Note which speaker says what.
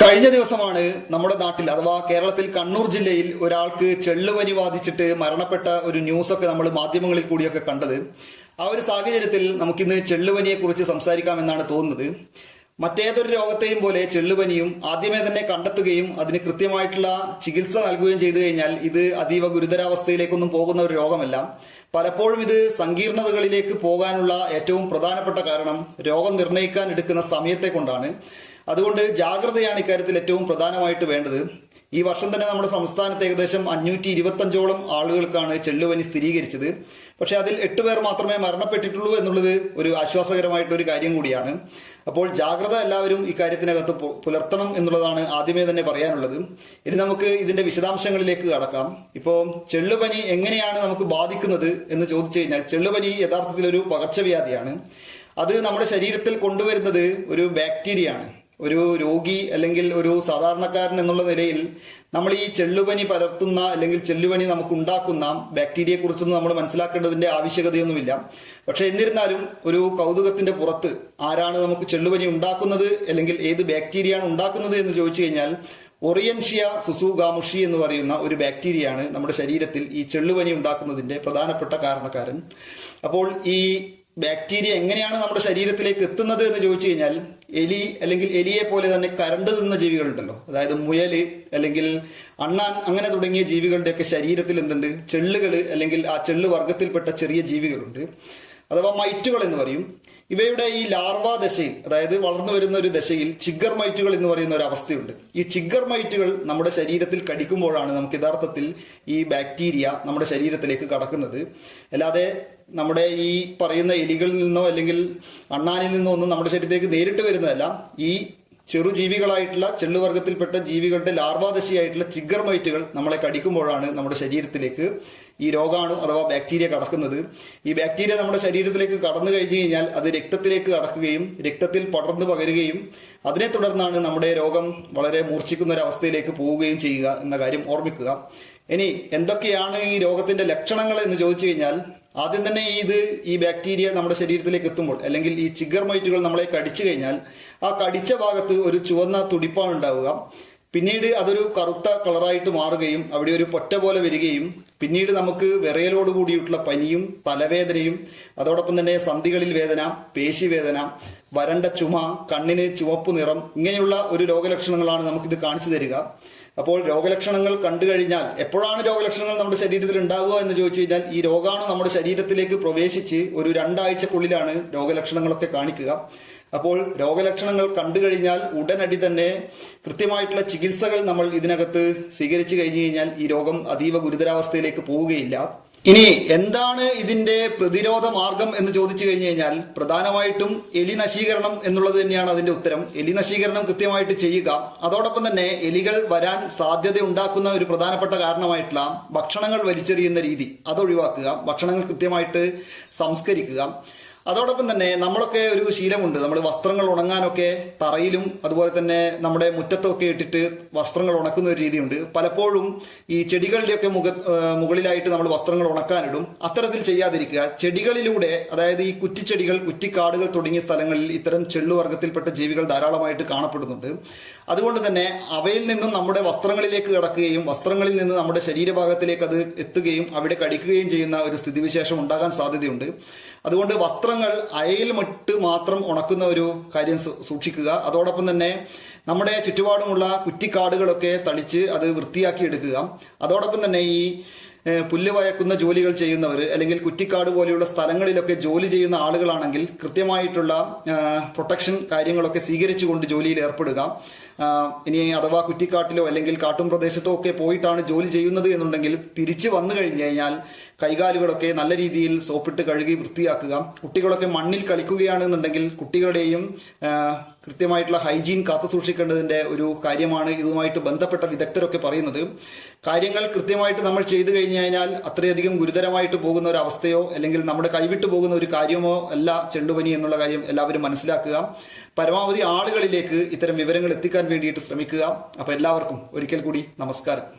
Speaker 1: കഴിഞ്ഞ ദിവസമാണ് നമ്മുടെ നാട്ടിൽ അഥവാ കേരളത്തിൽ കണ്ണൂർ ജില്ലയിൽ ഒരാൾക്ക് ചെള്ളുപനി ബാധിച്ചിട്ട് മരണപ്പെട്ട ഒരു ന്യൂസ് ഒക്കെ നമ്മൾ മാധ്യമങ്ങളിൽ കൂടിയൊക്കെ കണ്ടത്. ആ ഒരു സാഹചര്യത്തിൽ നമുക്കിന്ന് ചെള്ളുപനിയെ കുറിച്ച് സംസാരിക്കാമെന്നാണ് തോന്നുന്നത്. മറ്റേതൊരു രോഗത്തെയും പോലെ ചെള്ളുപനിയും ആദ്യമേ തന്നെ കണ്ടെത്തുകയും അതിന് കൃത്യമായിട്ടുള്ള ചികിത്സ നൽകുകയും ചെയ്തു കഴിഞ്ഞാൽ ഇത് അതീവ ഗുരുതരാവസ്ഥയിലേക്കൊന്നും പോകുന്ന ഒരു രോഗമല്ല. പലപ്പോഴും ഇത് സങ്കീർണതകളിലേക്ക് പോകാനുള്ള ഏറ്റവും പ്രധാനപ്പെട്ട കാരണം രോഗം നിർണയിക്കാൻ എടുക്കുന്ന സമയത്തെ കൊണ്ടാണ്. അതുകൊണ്ട് ജാഗ്രതയാണ് ഇക്കാര്യത്തിൽ ഏറ്റവും പ്രധാനമായിട്ട് വേണ്ടത്. ഈ വർഷം തന്നെ നമ്മുടെ സംസ്ഥാനത്ത് ഏകദേശം അഞ്ഞൂറ്റി ഇരുപത്തഞ്ചോളം ആളുകൾക്കാണ് ചെള്ളുപനി സ്ഥിരീകരിച്ചത്. പക്ഷെ അതിൽ എട്ട് പേർ മാത്രമേ മരണപ്പെട്ടിട്ടുള്ളൂ എന്നുള്ളത് ഒരു ആശ്വാസകരമായിട്ടൊരു കാര്യം കൂടിയാണ്. അപ്പോൾ ജാഗ്രത എല്ലാവരും ഇക്കാര്യത്തിനകത്ത് പുലർത്തണം എന്നുള്ളതാണ് ആദ്യമേ തന്നെ പറയാനുള്ളത്. ഇനി നമുക്ക് ഇതിന്റെ വിശദാംശങ്ങളിലേക്ക് കടക്കാം. ഇപ്പോൾ ചെള്ളുപനി എങ്ങനെയാണ് നമുക്ക് ബാധിക്കുന്നത് എന്ന് ചോദിച്ചു കഴിഞ്ഞാൽ ചെള്ളുപനി യഥാർത്ഥത്തിൽ ഒരു പകർച്ചവ്യാധിയാണ്. അത് നമ്മുടെ ശരീരത്തിൽ കൊണ്ടുവരുന്നത് ഒരു ബാക്ടീരിയയാണ്. ഒരു രോഗി അല്ലെങ്കിൽ ഒരു സാധാരണക്കാരൻ എന്നുള്ള നിലയിൽ നമ്മൾ ഈ ചെള്ളുപനി പരത്തുന്ന അല്ലെങ്കിൽ ചെള്ളുപനി നമുക്ക് ഉണ്ടാക്കുന്ന ബാക്ടീരിയയെ കുറിച്ചൊന്നും നമ്മൾ മനസ്സിലാക്കേണ്ടതിന്റെ ആവശ്യകതയൊന്നുമില്ല. പക്ഷെ എന്നിരുന്നാലും ഒരു കൗതുകത്തിന്റെ പുറത്ത് ആരാണ് നമുക്ക് ചെള്ളുപനി ഉണ്ടാക്കുന്നത് അല്ലെങ്കിൽ ഏത് ബാക്ടീരിയയാണ് ഉണ്ടാക്കുന്നത് എന്ന് ചോദിച്ചു കഴിഞ്ഞാൽ ഒറിയൻഷ്യ സുസുഗാമുഷി എന്ന് പറയുന്ന ഒരു ബാക്ടീരിയയാണ് നമ്മുടെ ശരീരത്തിൽ ഈ ചെള്ളുപനി ഉണ്ടാക്കുന്നതിന്റെ പ്രധാനപ്പെട്ട കാരണക്കാരൻ. അപ്പോൾ ഈ ബാക്ടീരിയ എങ്ങനെയാണ് നമ്മുടെ ശരീരത്തിലേക്ക് എത്തുന്നത് എന്ന് ചോദിച്ചു കഴിഞ്ഞാൽ എലി അല്ലെങ്കിൽ എലിയെ പോലെ തന്നെ കരണ്ട് തിന്ന ജീവികളുണ്ടല്ലോ. അതായത് മുയൽ അല്ലെങ്കിൽ അണ്ണാൻ അങ്ങനെ തുടങ്ങിയ ജീവികളുടെയൊക്കെ ശരീരത്തിൽ എന്തുണ്ട്? ചെള്ളുകൾ അല്ലെങ്കിൽ ആ ചെള്ളു വർഗത്തിൽപ്പെട്ട ചെറിയ ജീവികളുണ്ട്. അഥവാ മൈറ്റുകൾ എന്ന് പറയും. ഇവയുടെ ഈ ലാർവാ ദശയിൽ അതായത് വളർന്നു വരുന്ന ഒരു ദശയിൽ ചിഗർ മൈറ്റുകൾ എന്ന് പറയുന്ന ഒരു അവസ്ഥയുണ്ട്. ഈ ചിഗർ മൈറ്റുകൾ നമ്മുടെ ശരീരത്തിൽ കടിക്കുമ്പോഴാണ് നമുക്ക് യഥാർത്ഥത്തിൽ ഈ ബാക്ടീരിയ നമ്മുടെ ശരീരത്തിലേക്ക് കടക്കുന്നത്. അല്ലാതെ നമ്മുടെ ഈ പറയുന്ന എലികളിൽ നിന്നോ അല്ലെങ്കിൽ അണ്ണാനിൽ നിന്നോ ഒന്നും നമ്മുടെ ശരീരത്തിലേക്ക് നേരിട്ട് വരുന്നതല്ല. ഈ ചെറുജീവികളായിട്ടുള്ള ചെള്ളുവർഗത്തിൽപ്പെട്ട ജീവികളുടെ ലാർവാദശിയായിട്ടുള്ള ചിഗർ മൈറ്റുകൾ നമ്മളെ കടിക്കുമ്പോഴാണ് നമ്മുടെ ശരീരത്തിലേക്ക് ഈ രോഗാണു അഥവാ ബാക്ടീരിയ കടക്കുന്നത്. ഈ ബാക്ടീരിയ നമ്മുടെ ശരീരത്തിലേക്ക് കടന്നു കഴിഞ്ഞു കഴിഞ്ഞാൽ അത് രക്തത്തിലേക്ക് കടക്കുകയും രക്തത്തിൽ പടർന്നു പകരുകയും അതിനെ തുടർന്നാണ് നമ്മുടെ രോഗം വളരെ മൂർച്ഛിക്കുന്ന ഒരു അവസ്ഥയിലേക്ക് പോവുകയും ചെയ്യുക എന്ന കാര്യം ഓർമ്മിക്കുക. ഇനി എന്തൊക്കെയാണ് ഈ രോഗത്തിന്റെ ലക്ഷണങ്ങൾ എന്ന് ചോദിച്ചു കഴിഞ്ഞാൽ ആദ്യം തന്നെ ഇത് ഈ ബാക്ടീരിയ നമ്മുടെ ശരീരത്തിലേക്ക് എത്തുമ്പോൾ അല്ലെങ്കിൽ ഈ ചിഗർ മൈറ്റുകൾ നമ്മളെ കടിച്ചു കഴിഞ്ഞാൽ ആ കടിച്ച ഭാഗത്ത് ഒരു ചുവന്ന തുടിപ്പാണ് ഉണ്ടാവുക. പിന്നീട് അതൊരു കറുത്ത കളറായിട്ട് മാറുകയും അവിടെ ഒരു പൊറ്റ പോലെ വരികയും പിന്നീട് നമുക്ക് വിറയലോട് കൂടിയിട്ടുള്ള പനിയും തലവേദനയും അതോടൊപ്പം തന്നെ സന്ധികളിൽ വേദന പേശിവേദന വരണ്ട ചുമ കണ്ണിന് ചുവപ്പ് നിറം ഇങ്ങനെയുള്ള ഒരു രോഗലക്ഷണങ്ങളാണ് നമുക്കിത് കാണിച്ചു തരിക. അപ്പോൾ രോഗലക്ഷണങ്ങൾ കണ്ടു കഴിഞ്ഞാൽ എപ്പോഴാണ് രോഗലക്ഷണങ്ങൾ നമ്മുടെ ശരീരത്തിൽ ഉണ്ടാവുക എന്ന് ചോദിച്ചു കഴിഞ്ഞാൽ ഈ രോഗാണു നമ്മുടെ ശരീരത്തിലേക്ക് പ്രവേശിച്ച് ഒരു രണ്ടാഴ്ചക്കുള്ളിലാണ് രോഗലക്ഷണങ്ങളൊക്കെ കാണിക്കുക. അപ്പോൾ രോഗലക്ഷണങ്ങൾ കണ്ടു കഴിഞ്ഞാൽ ഉടനടി തന്നെ കൃത്യമായിട്ടുള്ള ചികിത്സകൾ നമ്മൾ ഇതിനകത്ത് സ്വീകരിച്ചു കഴിഞ്ഞു കഴിഞ്ഞാൽ ഈ രോഗം അതീവ ഗുരുതരാവസ്ഥയിലേക്ക് പോവുകയില്ല. ഇനി എന്താണ് ഇതിന്റെ പ്രതിരോധ മാർഗം എന്ന് ചോദിച്ചു കഴിഞ്ഞു കഴിഞ്ഞാൽ പ്രധാനമായിട്ടും എലി നശീകരണം എന്നുള്ളത് തന്നെയാണ് അതിന്റെ ഉത്തരം. എലി നശീകരണം കൃത്യമായിട്ട് ചെയ്യുക. അതോടൊപ്പം തന്നെ എലികൾ വരാൻ സാധ്യത ഉണ്ടാക്കുന്ന ഒരു പ്രധാനപ്പെട്ട കാരണമായിട്ടുള്ള ഭക്ഷണങ്ങൾ വലിച്ചെറിയുന്ന രീതി അത് ഒഴിവാക്കുക. ഭക്ഷണങ്ങൾ കൃത്യമായിട്ട് സംസ്കരിക്കുക. അതോടൊപ്പം തന്നെ നമ്മളൊക്കെ ഒരു ശീലമുണ്ട്. നമ്മൾ വസ്ത്രങ്ങൾ ഉണങ്ങാനൊക്കെ തറയിലും അതുപോലെ തന്നെ നമ്മുടെ മുറ്റത്തൊക്കെ ഇട്ടിട്ട് വസ്ത്രങ്ങൾ ഉണക്കുന്ന ഒരു രീതിയുണ്ട്. പലപ്പോഴും ഈ ചെടികളുടെയൊക്കെ മുഖ മുകളിലായിട്ട് നമ്മൾ വസ്ത്രങ്ങൾ ഉണക്കാനിടും. അത്തരത്തിൽ ചെയ്യാതിരിക്കുക. ചെടികളിലൂടെ അതായത് ഈ കുറ്റിച്ചെടികൾ കുറ്റിക്കാടുകൾ തുടങ്ങിയ സ്ഥലങ്ങളിൽ ഇത്തരം ചെള്ളുവർഗത്തിൽപ്പെട്ട ജീവികൾ ധാരാളമായിട്ട് കാണപ്പെടുന്നുണ്ട്. അതുകൊണ്ട് തന്നെ അവയിൽ നിന്നും നമ്മുടെ വസ്ത്രങ്ങളിലേക്ക് കടക്കുകയും വസ്ത്രങ്ങളിൽ നിന്ന് നമ്മുടെ ശരീരഭാഗത്തിലേക്ക് അത് എത്തുകയും അവിടെ കടിക്കുകയും ചെയ്യുന്ന ഒരു സ്ഥിതിവിശേഷം ഉണ്ടാകാൻ സാധ്യതയുണ്ട്. അതുകൊണ്ട് വസ്ത്രങ്ങൾ അയയിൽ മിട്ട് മാത്രം ഉണക്കുന്ന ഒരു കാര്യം സൂക്ഷിക്കുക. അതോടൊപ്പം തന്നെ നമ്മുടെ ചുറ്റുപാടുമുള്ള കുറ്റിക്കാടുകളൊക്കെ തളിച്ച് അത് വൃത്തിയാക്കി എടുക്കുക. അതോടൊപ്പം തന്നെ ഈ പുല്ല് വയക്കുന്ന ജോലികൾ ചെയ്യുന്നവർ അല്ലെങ്കിൽ കുറ്റിക്കാട് പോലെയുള്ള സ്ഥലങ്ങളിലൊക്കെ ജോലി ചെയ്യുന്ന ആളുകളാണെങ്കിൽ കൃത്യമായിട്ടുള്ള പ്രൊട്ടക്ഷൻ കാര്യങ്ങളൊക്കെ സ്വീകരിച്ചുകൊണ്ട് ജോലിയിൽ ഏർപ്പെടുക. ഇനി അഥവാ കുറ്റിക്കാട്ടിലോ അല്ലെങ്കിൽ കാട്ടും പ്രദേശത്തോ ഒക്കെ പോയിട്ടാണ് ജോലി ചെയ്യുന്നത് എന്നുണ്ടെങ്കിൽ തിരിച്ചു വന്നു കഴിഞ്ഞു കഴിഞ്ഞാൽ കൈകാലുകളൊക്കെ നല്ല രീതിയിൽ സോപ്പിട്ട് കഴുകി വൃത്തിയാക്കുക. കുട്ടികളൊക്കെ മണ്ണിൽ കളിക്കുകയാണെന്നുണ്ടെങ്കിൽ കുട്ടികളുടെയും കൃത്യമായിട്ടുള്ള ഹൈജീൻ കാത്തു സൂക്ഷിക്കേണ്ടതിന്റെ ഒരു കാര്യമാണ് ഇതുമായിട്ട് ബന്ധപ്പെട്ട വിദഗ്ധരൊക്കെ പറയുന്നത്. കാര്യങ്ങൾ കൃത്യമായിട്ട് നമ്മൾ ചെയ്തു കഴിഞ്ഞു കഴിഞ്ഞാൽ അത്രയധികം ഗുരുതരമായിട്ട് പോകുന്ന ഒരു അവസ്ഥയോ അല്ലെങ്കിൽ നമ്മുടെ കൈവിട്ടു പോകുന്ന ഒരു കാര്യമോ അല്ല ചെണ്ടുപനി എന്നുള്ള കാര്യം എല്ലാവരും മനസ്സിലാക്കുക. പരമാവധി ആളുകളിലേക്ക് ഇത്തരം വിവരങ്ങൾ എത്തിക്കാൻ വേണ്ടിയിട്ട് ശ്രമിക്കുക. അപ്പോൾ എല്ലാവർക്കും ഒരിക്കൽ കൂടി നമസ്കാരം.